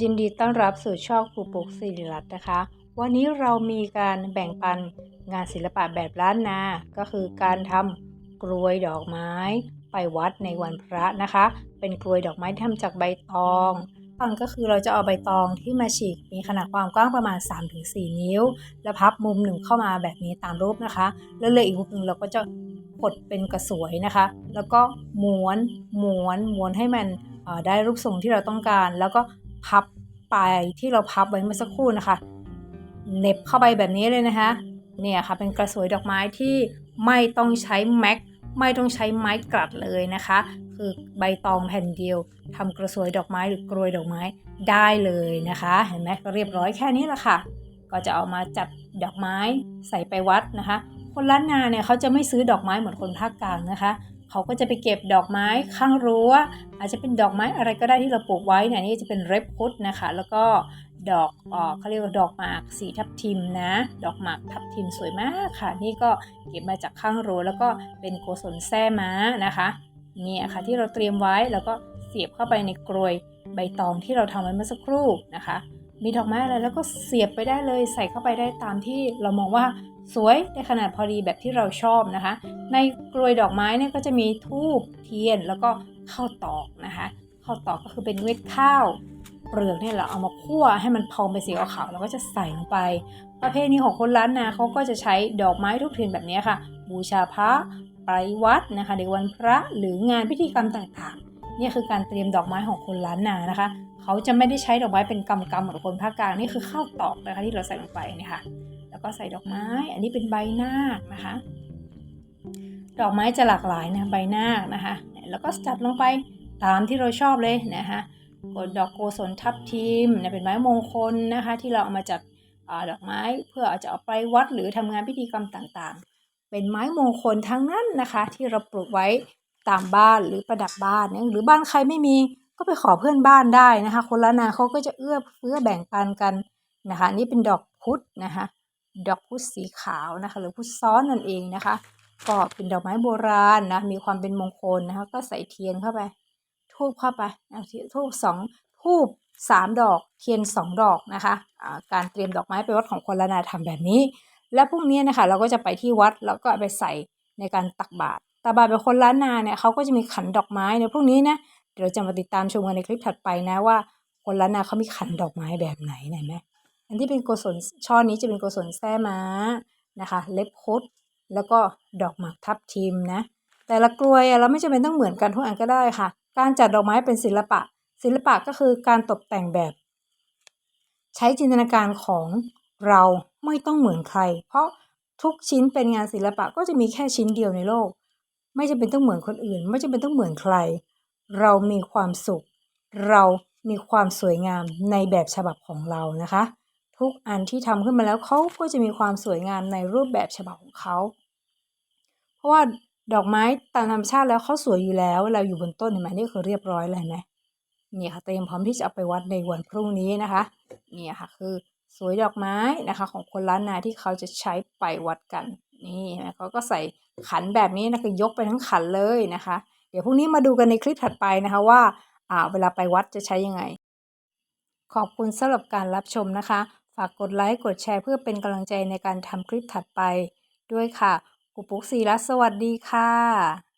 ยินดีต้อนรับสู่ช่องครูปุ๊กศิริรัตน์นะคะ วันนี้เรามีการแบ่งปันงานศิลปะแบบล้านนา ก็คือการทำกลวยดอกไม้ ไปวัดในวันพระนะคะ เป็นกลวยดอกไม้ทำจากใบตองตอนก็คือเราจะเอาใบตองที่มาฉีกมีขนาดความกว้างประมาณ 3-4 นิ้ว แล้วพับมุมหนึ่งเข้ามาแบบนี้ตามรูปนะคะ แล้วเลยอีกมุมหนึ่งเราก็จะกดเป็นกระสวยนะคะ แล้วก็ม้วนม้วนม้วนให้มันได้รูปทรงที่เราต้องการ แล้วก็ พับปลายที่เราพับไว้เมื่อสักครู่นะคะเน็บเข้าไปแบบนี้เลยนะคะเนี่ยค่ะเป็นกระสวยดอกไม้ที่ไม่ต้องใช้แม็กไม่ต้องใช้ไม้กลัดเลยนะคะ คือใบตองแผ่นเดียวทำกระสวยดอกไม้หรือกรวยดอกไม้ได้เลยนะคะ เห็นไหมก็เรียบร้อยแค่นี้แหละค่ะ ก็จะเอามาจัดดอกไม้ใส่ไปวัดนะคะ คนล้านนาเนี่ยเขาจะไม่ซื้อดอกไม้เหมือนคนภาคกลางนะคะ เขาก็จะไปเก็บดอกไม้ข้างรั้ว อาจจะเป็นดอกไม้อะไรก็ได้ที่เราปลูกไว้เนี่ยนี่จะเป็นเรบพุดนะคะ แล้วก็ดอกเออเขาเรียกว่าดอกหมากสีทับทิมนะ ดอกหมากทับทิมสวยมากค่ะ นี่ก็เก็บมาจากข้างรั้วแล้วก็เป็นโกศลแส้ม้านะคะนี่ค่ะที่เราเตรียมไว้แล้วก็เสียบเข้าไปในกรวยใบตองที่เราทำไว้เมื่อสักครู่นะคะ มีดอกไม้อะไรแล้วก็เสียบไปได้เลย ใส่เข้าไปได้ตามที่เรามองว่า สวยในขนาดพอดีแบบที่เราชอบนะคะ ในกลวยดอกไม้เนี่ยก็จะมีทูบเทียนแล้วก็ข้าวตอกนะคะข้าวตอกก็คือเป็นเม็ดข้าวเปลือกเนี่ยเราเอามาคั่วให้มันพองเป็นสีขาวๆแล้วก็จะใส่ลงไป ประเพณีของคนล้านนาเขาก็จะใช้ดอกไม้ทุกเทียนแบบนี้ค่ะ บูชาพระไปวัดนะคะในวันพระหรืองานพิธีกรรมต่างๆนี่คือการเตรียมดอกไม้ของคนล้านนานะคะ เขาจะไม่ได้ใช้ดอกไม้เป็นกำกำเหมือนคนภาคกลางนี่คือข้าวตอกนะคะที่เราใส่ลงไปนี่ค่ะ ก็ใส่ดอกไม้ อันนี้เป็นใบหน้านะคะ ดอกไม้จะหลากหลายนะใบหน้านะคะแล้วก็จัดลงไปตามที่เราชอบเลยนะคะกดดอกโกศลทับทิมเนี่ยเป็นไม้มงคลนะคะ ที่เราเอามาจัดอาดอกไม้เพื่ออาจะเอาไปวัดหรือทำงานพิธีกรรมต่างๆ เป็นไม้มงคลทั้งนั้นนะคะ ที่เราปลูกไว้ตามบ้านหรือประดับบ้านหรือบ้านใครไม่มีก็ไปขอเพื่อนบ้านได้นะคะ คนละนาเขาก็จะเอื้อเฟื้อแบ่งปันกันนะคะ นี่เป็นดอกพุธนะคะ ดอกพุธสีขาวนะคะ หรือพุธซ้อนนั่นเองนะคะ ก็เป็นดอกไม้โบราณนะมีความเป็นมงคลนะคะ ก็ใส่เทียนเข้าไปทูบเข้าไปเอาทูบสองทูบสามดอกเทียนสองดอกนะคะะการเตรียมดอกไม้ไปวัดของคนละนาทำแบบนี้ และพรุ่งนี้นะคะเราก็จะไปที่วัดแล้วก็ไปใส่ในการตักบาตรตักบาตรเป็นคนล้านนาเนี่ยเขาก็จะมีขันดอกไม้ในพรุ่งนี้นะเดี๋ยวจะมาติดตามชมกันในคลิปถัดไปนะว่า คนล้านนาเขามีขันดอกไม้แบบไหนเห็นไหม อันที่เป็นโกศลช่อนี้จะเป็นโกศลแส้ม้านะคะ เล็บคดแล้วก็ดอกหมากทับทิมนะ แต่ละกลวยเราไม่จำเป็นต้องเหมือนกันทุกอันก็ได้ค่ะ การจัดดอกไม้เป็นศิลปะ ศิลปะก็คือการตกแต่งแบบ ใช้จินตนาการของเราไม่ต้องเหมือนใคร เพราะทุกชิ้นเป็นงานศิลปะก็จะมีแค่ชิ้นเดียวในโลก ไม่จำเป็นต้องเหมือนคนอื่น ไม่จำเป็นต้องเหมือนใคร เรามีความสุข เรามีความสวยงามในแบบฉบับของเรานะคะ ทุกอันที่ทำขึ้นมาแล้วเขาก็จะมีความสวยงามในรูปแบบฉบับของเขา เพราะว่าดอกไม้ตามธรรมชาติแล้วเขาสวยอยู่แล้วเราอยู่บนต้นเห็นไหมนี่คือเรียบร้อยเลยเห็นไหมนี่ค่ะเตรียมพร้อมที่จะเอาไปวัดในวันพรุ่งนี้นะคะนี่ค่ะคือสวยดอกไม้นะคะของคนล้านนาที่เขาจะใช้ไปวัดกันนี่นะเขาก็ใส่ขันแบบนี้นะคือยกไปทั้งขันเลยนะคะ เดี๋ยวพรุ่งนี้มาดูกันในคลิปถัดไปนะคะว่าอ่าเวลาไปวัดจะใช้ยังไง ขอบคุณสำหรับการรับชมนะคะ ฝากกดไลค์กดแชร์เพื่อเป็นกำลังใจในการทำคลิปถัดไปด้วยค่ะกุปุ๊กซีรัสสวัสดีค่ะ